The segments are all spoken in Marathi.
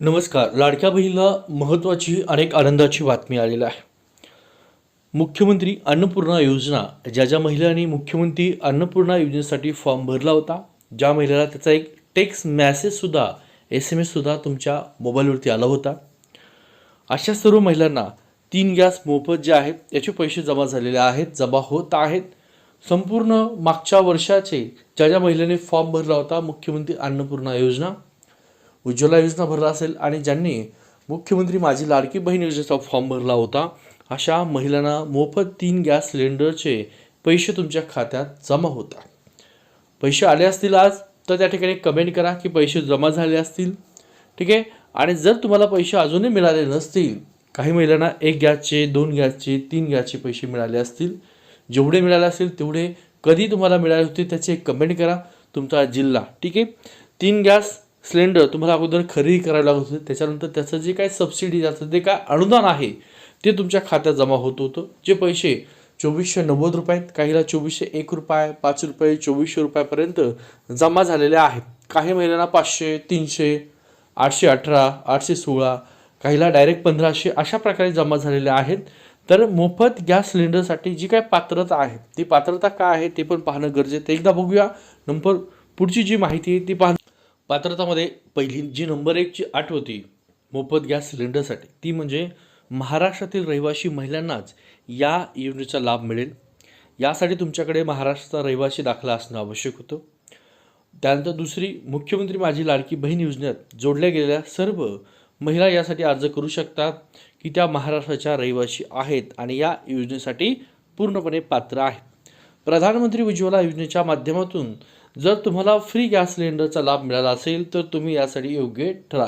नमस्कार. लाडक्या बहिणीला महत्त्वाची अनेक आनंदाची बातमी आलेली आहे. मुख्यमंत्री अन्नपूर्णा योजना ज्या ज्या महिलांनी मुख्यमंत्री अन्नपूर्णा योजनेसाठी फॉर्म भरला होता ज्या महिलेला त्याचा एक टेक्स्ट मॅसेजसुद्धा एस एम एससुद्धा तुमच्या मोबाईलवरती आला होता. अशा सर्व महिलांना तीन गॅस मोफत जे आहेत त्याचे पैसे जमा झालेले आहेत जमा होत आहेत. संपूर्ण मागच्या वर्षाचे ज्या ज्या महिलांनी फॉर्म भरला होता मुख्यमंत्री अन्नपूर्णा योजना उज्ज्वला योजना भरला असेल आणि ज्यांनी मुख्यमंत्री माझी लाडकी बहीण योजनेचा फॉर्म भरला होता अशा महिलांना मोफत तीन गॅस सिलेंडरचे पैसे तुमच्या खात्यात जमा होतात पैसे आले असतील आज तर त्या ठिकाणी कमेंट करा की पैसे जमा झाले असतील. ठीक आहे? आणि जर तुम्हाला पैसे अजूनही मिळाले नसतील काही महिलांना एक गॅसचे दोन गॅसचे तीन गॅसचे पैसे मिळाले असतील. जेवढे मिळाले असतील तेवढे कधी तुम्हाला मिळाले होते त्याचे एक कमेंट करा. तुमचा जिल्हा. ठीक आहे? तीन गॅस सिलेंडर तुम्हाला अगोदर खरेदी करायला लागत होते. त्याच्यानंतर त्याचं जे काय सबसिडी जातं ते काय अनुदान आहे ते तुमच्या खात्यात जमा होत होतं. जे पैसे चोवीसशे नव्वद रुपयात काहीला चोवीसशे एक रुपये पाच रुपये चोवीसशे रुपयापर्यंत जमा झालेले आहेत. काही महिन्यांना पाचशे तीनशे आठशे अठरा आठशे सोळा काहीला डायरेक्ट पंधराशे अशा प्रकारे जमा झालेले आहेत. तर मोफत गॅस सिलेंडरसाठी जी काय पात्रता आहे ती पात्रता काय आहे ते पण पाहणं गरजेचं आहे. एकदा बघूया. नंतर पुढची जी माहिती आहे ती पाहणं पात्रतामध्ये पहिली जी नंबर एकची आठ होती मोफत गॅस सिलेंडरसाठी ती म्हणजे महाराष्ट्रातील रहिवासी महिलांनाच या योजनेचा लाभ मिळेल. यासाठी तुमच्याकडे महाराष्ट्राचा रहिवासी दाखला असणं आवश्यक होतं. त्यानंतर दुसरी मुख्यमंत्री माझी लाडकी बहीण योजनेत जोडल्या गेलेल्या सर्व महिला यासाठी अर्ज करू शकतात की त्या महाराष्ट्राच्या रहिवासी आहेत आणि या योजनेसाठी पूर्णपणे पात्र आहेत. प्रधानमंत्री उज्ज्वला योजनेच्या माध्यमातून जर तुम्हाला फ्री गॅस सिलेंडरचा लाभ मिळाला असेल तर तुम्ही यासाठी योग्य ठरा.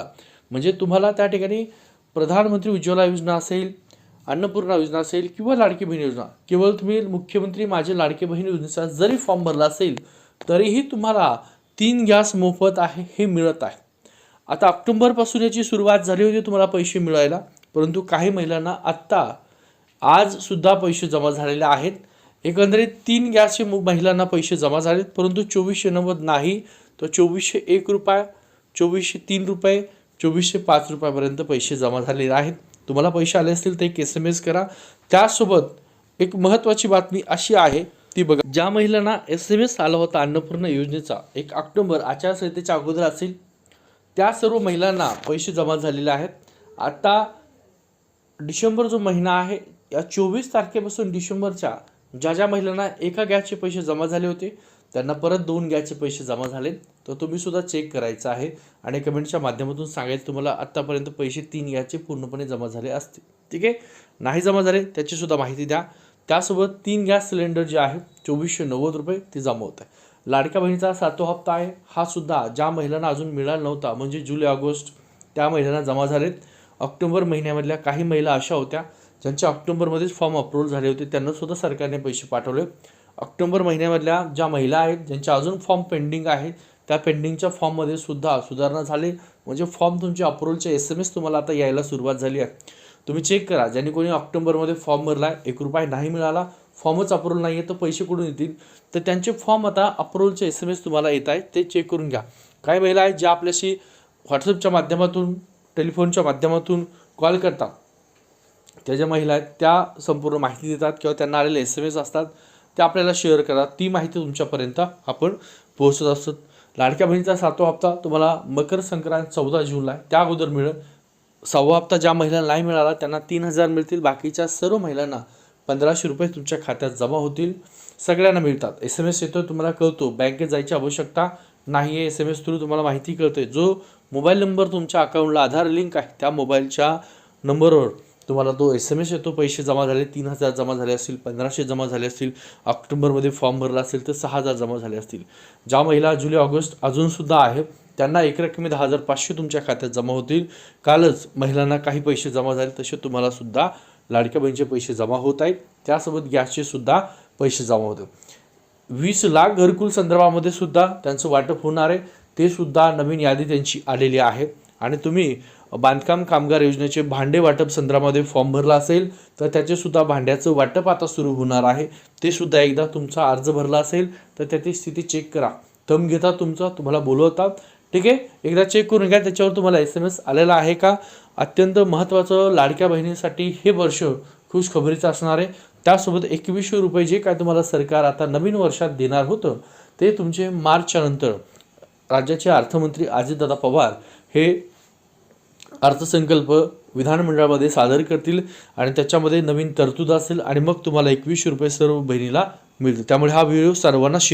म्हणजे तुम्हाला त्या ठिकाणी प्रधानमंत्री उज्ज्वला योजना असेल अन्नपूर्णा योजना असेल किंवा लाडकी बहीण योजना केवळ तुम्ही मुख्यमंत्री माझे लाडकी बहीण योजनेचा जरी फॉर्म भरला असेल तरीही तुम्हाला तीन गॅस मोफत आहे हे मिळत आहे. आता ऑक्टोंबरपासून याची सुरुवात झाली होती तुम्हाला पैसे मिळायला परंतु काही महिलांना आत्ता आजसुद्धा पैसे जमा झालेले आहेत. एकंदरीत तीन गॅसचे मु- महिलांना पैसे जमा झालेत परंतु चोवीसशे नव्वद नाही तर चोवीसशे एक रुपये चोवीसशे तीन रुपये चोवीसशे पाच रुपयापर्यंत पैसे जमा झालेले आहेत. तुम्हाला पैसे आले असतील तर एक एस एम एस करा. त्यासोबत एक महत्त्वाची बातमी अशी आहे ती बघा. ज्या महिलांना एस एम एस आला होता अन्नपूर्णा योजनेचा एक ऑक्टोबर आचारसंहितेच्या अगोदर असेल त्या सर्व महिलांना पैसे जमा झालेले आहेत. आता डिसेंबर जो महिना आहे या चोवीस तारखेपासून डिसेंबरच्या ज्या ज्या महिलांना एका गॅसचे पैसे जमा झाले होते त्यांना परत दोन गॅसचे पैसे जमा झाले तर तुम्ही सुद्धा चेक करायचं आहे आणि कमेंटच्या माध्यमातून सांगायचं तुम्हाला आत्तापर्यंत पैसे तीन गॅसचे पूर्णपणे जमा झाले असतील. ठीक आहे? नाही जमा झाले त्याची सुद्धा माहिती द्या. त्यासोबत तीन गॅस सिलेंडर जे आहे चोवीसशे नव्वद रुपये ते जमा होत आहे लाडक्या बहिणीचा सातवा हप्ता आहे. हा सुद्धा ज्या महिलांना अजून मिळाला नव्हता म्हणजे जुलै ऑगस्ट त्या महिलांना जमा झालेत. ऑक्टोबर महिन्यामधल्या काही महिला अशा होत्या ज्यांचे ऑक्टोबरमध्येच फॉर्म अप्रूव्हल झाले होते त्यांना सुद्धा सरकारने पैसे पाठवले. ऑक्टोबर महिन्यामधल्या ज्या महिला आहेत ज्यांच्या अजून फॉर्म पेंडिंग आहेत त्या पेंडिंगच्या फॉर्ममध्ये सुद्धा सुधारणा झाली. म्हणजे फॉर्म तुमच्या अप्रूव्हलचे एस एम एस तुम्हाला आता यायला सुरुवात झाली आहे. तुम्ही चेक करा ज्यांनी कोणी ऑक्टोबरमध्ये फॉर्म भरला आहे एक रुपये नाही मिळाला फॉर्मच अप्रूव्हल नाही आहे तर पैसे कुठून येतील? तर त्यांचे फॉर्म आता अप्रूव्हलचे एस एम एस तुम्हाला येत आहेत ते चेक करून घ्या. काही महिला आहेत ज्या आपल्याशी व्हॉट्सअपच्या माध्यमातून टेलिफोनच्या माध्यमातून कॉल करतात. त्या ज्या महिला आहेत त्या संपूर्ण माहिती देतात किंवा त्यांना आलेले एस एम एस असतात ते आपल्याला शेअर करा ती माहिती तुमच्यापर्यंत आपण पोहोचत असतो. लाडक्या बहिणीचा सातवा हप्ता तुम्हाला मकर संक्रांत चौदा जूनला आहे. त्या अगोदर मिळेल. सहावा हप्ता ज्या महिलांना नाही मिळाला त्यांना तीन हजार मिळतील. बाकीच्या सर्व महिलांना पंधराशे रुपये तुमच्या खात्यात जमा होतील. सगळ्यांना मिळतात. एस एम एस येतो तुम्हाला कळतो. बँकेत जायची आवश्यकता नाही आहे एस एम एस थ्रू तुम्हाला माहिती कळते जो मोबाईल नंबर तुमच्या अकाउंटला आधार लिंक आहे त्या मोबाईलच्या नंबरवर तुम्हाला तो एस एम एस येतो पैसे जमा झाले तीन हजार जमा झाले असतील पंधराशे जमा झाले असतील ऑक्टोबरमध्ये फॉर्म भरला असेल तर सहा हजार जमा झाले असतील. ज्या महिला जुलै ऑगस्ट अजूनसुद्धा आहे त्यांना एक रकमी दहा हजार पाचशे तुमच्या खात्यात जमा होतील. कालच महिलांना काही पैसे जमा झाले तसे तुम्हाला सुद्धा लाडक्या बहिणीचे पैसे जमा होत आहेत. त्यासोबत गॅसचे सुद्धा पैसे जमा होते. वीस लाख घरकुल संदर्भामध्ये सुद्धा त्यांचं वाटप होणार आहे. ते सुद्धा नवीन यादी त्यांची आलेली आहे. आणि तुम्ही बांधकाम कामगार योजनेचे भांडे वाटप संदर्भामध्ये फॉर्म भरला असेल तर त्याचे सुद्धा भांड्याचं वाटप आता सुरू होणार आहे. ते सुद्धा एकदा तुमचा अर्ज भरला असेल तर त्याची स्थिती चेक करा. थंब घेतात तुमचा तुम्हाला बोलवतात ठीक आहे? एकदा चेक करून घ्या त्याच्यावर तुम्हाला एस एम एस आलेला आहे का? अत्यंत महत्त्वाचं लाडक्या बहिणीसाठी हे वर्ष खुशखबरीचं असणार आहे. त्यासोबत एकवीसशे रुपये जे काय तुम्हाला सरकार आता नवीन वर्षात देणार होतं ते तुमचे मार्चच्या नंतर राज्याचे अर्थमंत्री अजितदादा पवार हे अर्थसंकल्प विधानमंडळामध्ये सादर करतील आणि त्याच्यामध्ये नवीन तरतूद असेल आणि मग तुम्हाला एकवीसशे रुपये सर्व बहिणीला मिळतील. त्यामुळे हा व्हिडिओ सर्वांना शेअर